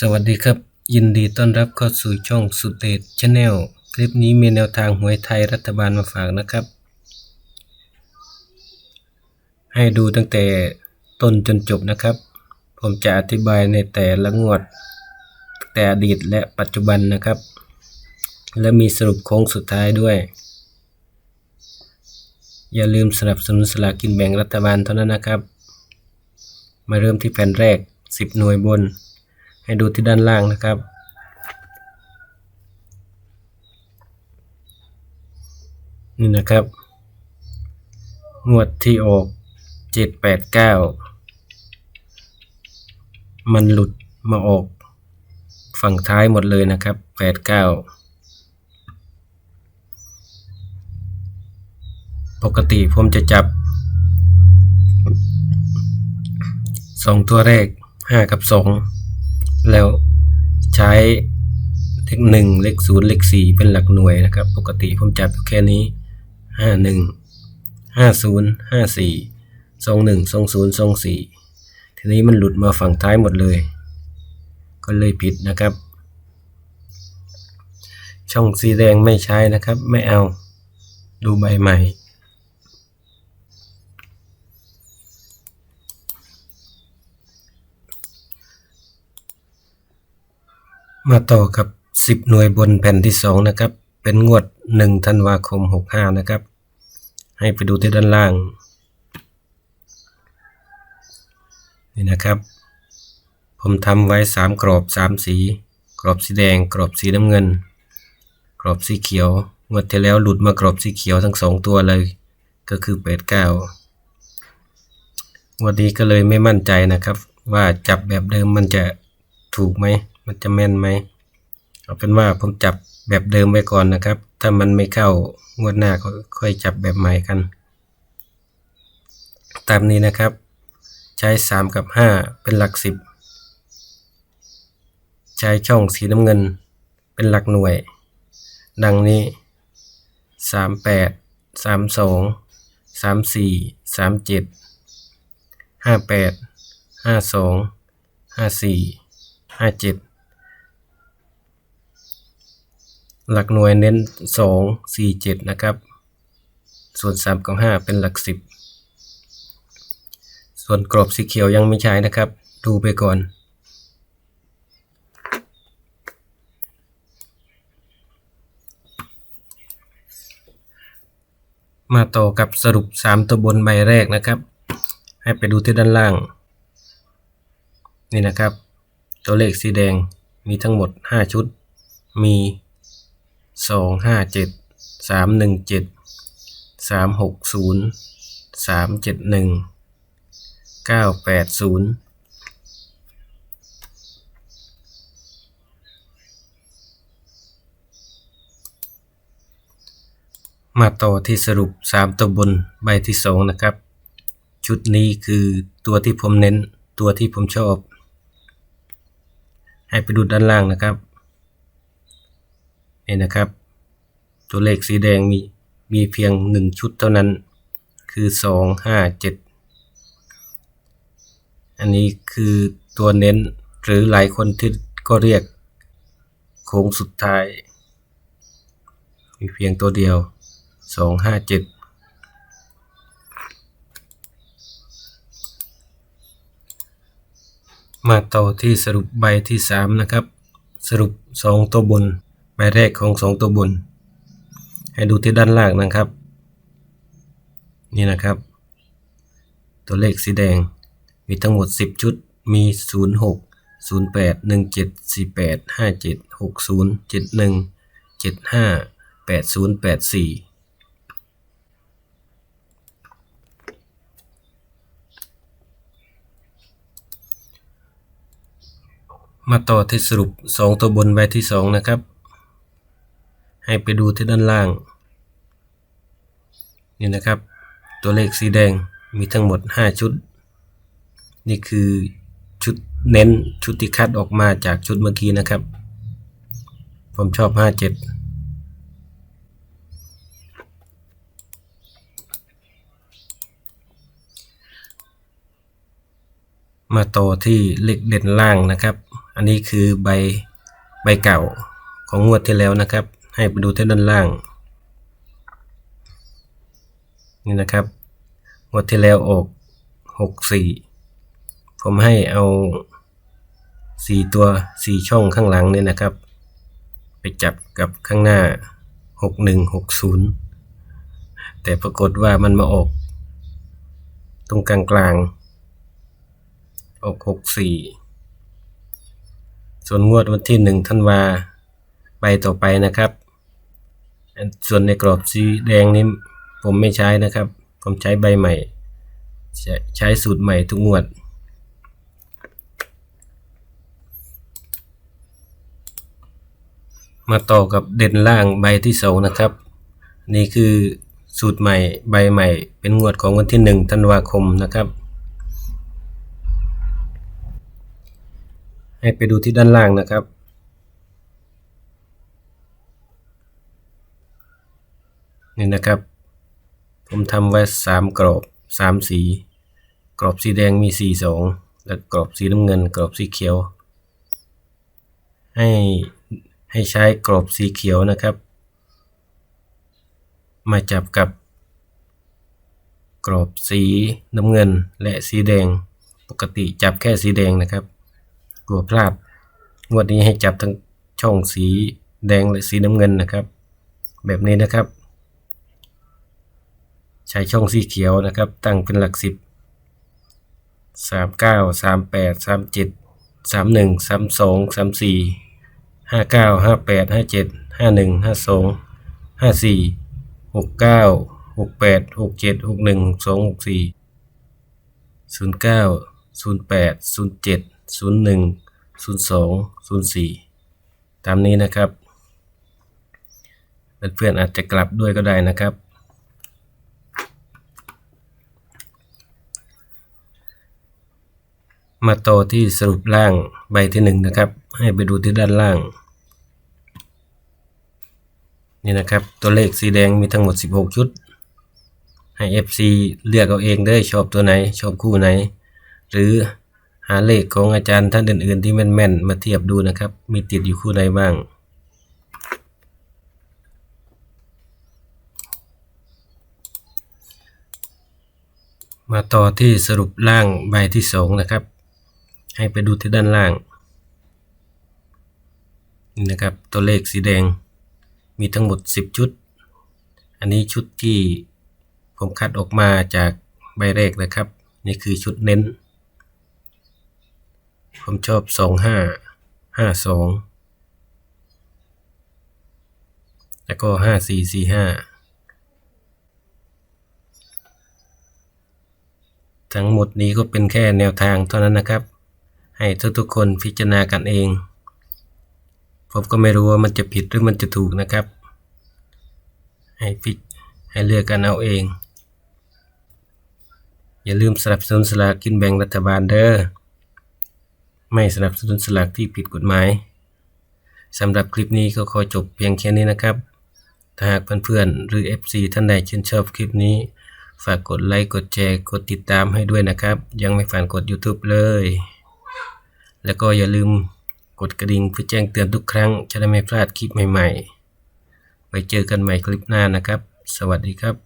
สวัสดีครับ ยินดีต้อนรับเข้าสู่ช่องสุเตทชาแนลคลิปนี้มีแนวทางหวยไทยรัฐบาลมาฝากนะครับ ให้ดูตั้งแต่ต้นจนจบนะครับ ผมจะอธิบายในแต่ละงวด แต่อดีตและปัจจุบันนะครับ และมีสรุปโค้งสุดท้ายด้วย อย่าลืมสนับสนุนสลากกินแบ่งรัฐบาลเท่านั้นนะครับ มาเริ่มที่แผ่นแรก 10 หน่วยบน ให้ดูที่ด้านล่างนะครับ นี่นะครับ งวดที่ออก789มันหลุดมาออกฝั่งท้ายหมดเลยนะครับ89ปกติผมจะจับสองตัวแรก5กับ2 แล้วใช้เลขหนึ่งเลขศูนย์เลขสี่เป็นหลักหน่วยนะครับ ปกติผมจับแค่นี้ห้าหนึ่งห้าศูนย์ห้าสี่สองหนึ่งสองศูนย์สองสี่ทีนี้มันหลุดมาฝั่งท้ายหมดเลย ก็เลยผิดนะครับ ช่องสีแดงไม่ใช้นะครับ ไม่เอา ดูใบใหม่ มาต่อกับ 10 หน่วยบนแผ่นที่ 2 นะครับ เป็นงวด 1 ธันวาคม 65 นะครับ ให้ไปดูที่ด้านล่าง นี่นะครับ ผมทำไว้ 3 กรอบ 3 สี กรอบสีแดง กรอบสีน้ำเงิน กรอบสีเขียว งวดที่แล้วหลุดมากรอบสีเขียวทั้ง 2 ตัวเลย ก็คือ 89งวดนี้ก็เลยไม่มั่นใจนะครับ ว่าจับแบบเดิมมันจะถูกไหม มันจะแม่นไหมเอาเป็นว่าผมจับแบบเดิมไว้ก่อนนะครับ ถ้ามันไม่เข้างวดหน้าก็ค่อยจับแบบใหม่กัน ตามนี้นะครับ ใช้ 3 กับ 5 เป็นหลัก 10 ใช้ช่องสีน้ำเงิน เป็นหลักหน่วย ดังนี้ 38 32 34 37 58 52 54 57 หลักหน่วยเน้น 2 4 7 นะครับ ส่วน 3 กับ 5 เป็นหลัก 10 ส่วนกรอบสีเขียวยังไม่ใช้นะครับ ดูไปก่อน มาต่อกับสรุป 3 ตัวบนใบแรกนะครับ ให้ไปดูที่ด้านล่าง นี่นะครับ ตัวเลขสีแดงมีทั้งหมด 5 ชุด มี สองห้าเจ็ดสามหนึ่งเจ็ดสามหกศูนย์สามเจ็ดหนึ่งเก้าแปดศูนย์มาต่อที่สรุป 3 ตัวบนใบที่ 2 นะครับ ชุดนี้คือตัวที่ผมเน้นตัวที่ผมชอบ ให้ไปดูด้านล่างนะครับ นี่นะครับ ตัวเลขสีแดงมีมีเพียง 1 ชุดเท่านั้น คือ 2 5 7 อันนี้คือตัวเน้นหรือหลายคนที่ก็เรียกโค้งสุดท้าย มีเพียงตัวเดียว 2 5 7มาต่อที่สรุปใบที่ 3 นะครับ สรุป 2 ตัวบน ใบแรกของ 2 ตัวบน ให้ดูที่ด้านล่างนะครับ นี่นะครับ ตัวเลขสีแดงมีทั้งหมด 10 ชุดมี 06 08 17 48 57 60 71 75 80 84มาต่อที่สรุป 2 ตัวบนใบที่ 2 นะครับ ให้ไปดูที่ด้านล่าง นี่นะครับ ตัวเลขสีแดงมีทั้งหมด 5 ชุด นี่คือชุดเน้นชุดที่คัดออกมาจากชุดเมื่อกี้นะครับ ผมชอบ 57มาต่อที่เลขเด่นล่างนะครับ อันนี้คือใบใบเก่าของงวดที่แล้วนะครับ ให้ไปดูที่ด้านล่าง นี่นะครับงวดที่แล้วออกหกสี่ผมให้เอาสี่ตัวสี่ช่องข้างหลังนี่นะครับ ไปจับกับข้างหน้าหกหนึ่งหกศูนย์แต่ปรากฏว่ามันมาออก ตรงกลางกลางออกหกสี่ส่วนงวดวันที่หนึ่งธันวาใบต่อไปนะครับ ส่วนในกรอบสีแดงนี้ผมไม่ใช้นะครับ ผมใช้ใบใหม่ ใช้สูตรใหม่ทุกงวด มาต่อกับเด่นล่างใบที่สองนะครับ นี่คือสูตรใหม่ใบใหม่ เป็นงวดของวันที่หนึ่งธันวาคมนะครับ ให้ไปดูที่ด้านล่างนะครับ นี่นะครับ ผมทำไว้สามกรอบสามสี กรอบสีแดงมีสีสองและกรอบสีน้ำเงิน กรอบสีเขียว ให้ให้ใช้กรอบสีเขียวนะครับ มาจับกับกรอบสีน้ำเงินและสีแดง ปกติจับแค่สีแดงนะครับ กลัวพลาด งวดนี้ให้จับทั้งช่องสีแดงและสีน้ำเงินนะครับ แบบนี้นะครับ ใช้ช่องสีเขียวนะครับ ตั้งเป็นหลักสิบสามเก้าสามแปดสามเจ็ดสามหนึ่งสามสองสามสี่ห้าเก้าห้าแปดห้าเจ็ดห้าหนึ่งห้าสองห้าสี่หกเก้าหกแปดหกเจ็ดหกหนึ่งหกสองหกสี่ศูนย์เก้าศูนย์แปดศูนย์เจ็ดศูนย์หนึ่งศูนย์สองศูนย์สี่ตามนี้นะครับ เพื่อนๆอาจจะกลับด้วยก็ได้นะครับ มาต่อที่สรุปล่างใบที่หนึ่งนะครับ ให้ไปดูที่ด้านล่าง นี่นะครับ ตัวเลขสีแดงมีทั้งหมด 16 ชุด ให้ FC เลือกเอาเองได้ชอบตัวไหน ชอบคู่ไหน หรือหาเลขของอาจารย์ท่านอื่นๆ ที่แม่นๆ มาเทียบดูนะครับ มีติดอยู่คู่ใดบ้างมาต่อที่สรุปล่างใบที่สองนะครับ ให้ไปดูที่ด้านล่างนี่นะครับตัวเลขสีแดงมีทั้งหมด 10 ชุด อันนี้ชุดที่ผมคัดออกมาจากใบแรกนะครับ นี่คือชุดเน้น ผมชอบ 2 5 5 2 แล้วก็ 5 4 4 5ทั้งหมดนี้ก็เป็นแค่แนวทางเท่านั้นนะครับ ให้ทุกๆคนพิจารณากันเอง ผมก็ไม่รู้ว่ามันจะผิดหรือมันจะถูกนะครับ ให้พิจให้เลือกกันเอาเอง อย่าลืมสนับสนุนสลากกินแบ่งรัฐบาลเด้อไม่สนับสนุนสลากที่ผิดกฎหมายสำหรับคลิปนี้ก็ขอจบเพียงแค่นี้นะครับ ถ้าหากเพื่อนๆหรือ FC ท่านใดชื่นชอบคลิปนี้ ฝากกดไลค์ กดแชร์ กดติดตามให้ด้วยนะครับ ยังไม่ฝันกด YouTube เลย แล้วก็อย่าลืมกดกระดิ่งเพื่อแจ้งเตือนทุกครั้ง จะได้ไม่พลาดคลิปใหม่ๆไปเจอกันใหม่คลิปหน้านะครับ สวัสดีครับ